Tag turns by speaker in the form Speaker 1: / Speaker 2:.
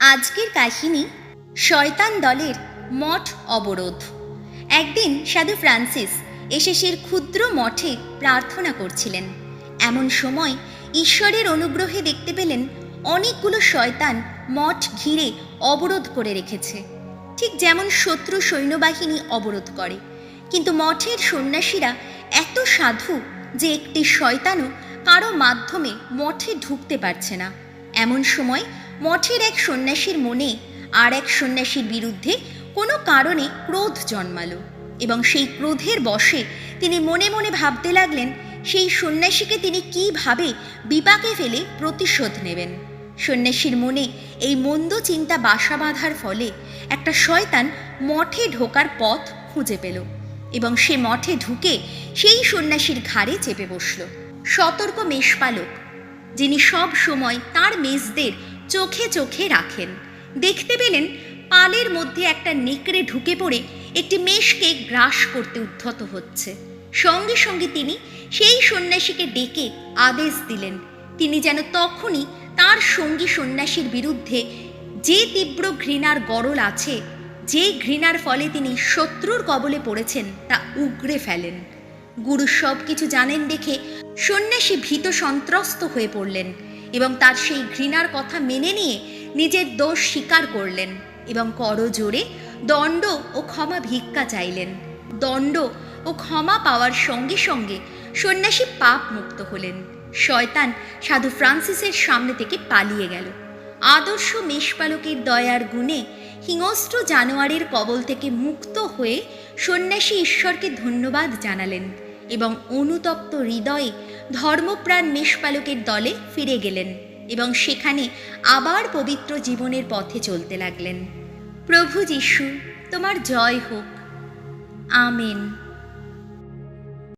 Speaker 1: আজকের কাহিনী শয়তান দলের মঠ অবরোধ। একদিন সাধু ফ্রান্সিস এসেসের ক্ষুদ্র মঠে প্রার্থনা করছিলেন। এমন সময় ঈশ্বরের অনুগ্রহে দেখতে পেলেন অনেকগুলো শয়তান মঠ ঘিরে অবরোধ করে রেখেছে। ঠিক যেমন শত্রু সৈন্যবাহিনী অবরোধ করে, কিন্তু মঠের সন্ন্যাসীরা এত সাধু যে একটি শয়তানও কারও মাধ্যমে মঠে ঢুকতে পারছে না। এমন সময় মঠের এক সন্ন্যাসীর মনে আর এক সন্ন্যাসীর বিরুদ্ধে কোনো কারণে ক্রোধ জন্মালো এবং সেই ক্রোধের বশে তিনি মনে মনে ভাবতে লাগলেন, সেই সন্ন্যাসীকে তিনি কীভাবে বিপাকে ফেলে প্রতিশোধ নেবেন? সন্ন্যাসীর মনে এই মন্দ চিন্তা বাসা বাঁধার ফলে একটা শয়তান মঠে ঢোকার পথ খুঁজে পেল এবং সে মঠে ঢুকে সেই সন্ন্যাসীর ঘাড়ে চেপে বসল। সতর্ক মেষপালক যিনি সব সময় তার মেজদের চোখে চোখে রাখেন। দেখতে পেলেন পালের মধ্যে একটা নেকড়ে ঢুকে পড়ে একটি মেষকে গ্রাস করতে উদ্ধত হচ্ছে। সঙ্গে সঙ্গে তিনি সেই সন্ন্যাসীকে ডেকে আদেশ দিলেন, তিনি যেন তখনই তার সঙ্গী সন্ন্যাসীর বিরুদ্ধে যে তীব্র ঘৃণার গরল আছে, যে ঘৃণার ফলে তিনি শত্রুর কবলে পড়েছেন, তা উগড়ে ফেলেন। গুরু সব কিছু জানেন দেখে সন্ন্যাসী ভীত সন্ত্রস্ত হয়ে পড়লেন এবং তার সেই ঘৃণার কথা মেনে নিয়ে নিজের দোষ স্বীকার করলেন এবং করজোরে দণ্ড ও ক্ষমা ভিক্ষা চাইলেন। দণ্ড ও ক্ষমা পাওয়ার সঙ্গে সঙ্গে সন্ন্যাসী পাপ মুক্ত হলেন। শয়তান সাধু ফ্রান্সিসের সামনে থেকে পালিয়ে গেল। আদর্শ মেষপালকের দয়ার গুণে হিংস্র জানোয়ারের কবল থেকে মুক্ত হয়ে সন্ন্যাসী ঈশ্বরকে ধন্যবাদ জানালেন। এবং অনুতপ্ত হৃদয়ে ধর্মপ্রাণ মেষপালকের দলে ফিরে গেলেন এবং সেখানে আবার পবিত্র জীবনের পথে চলতে লাগলেন। প্রভু যিশু, তোমার জয় হোক। আমেন।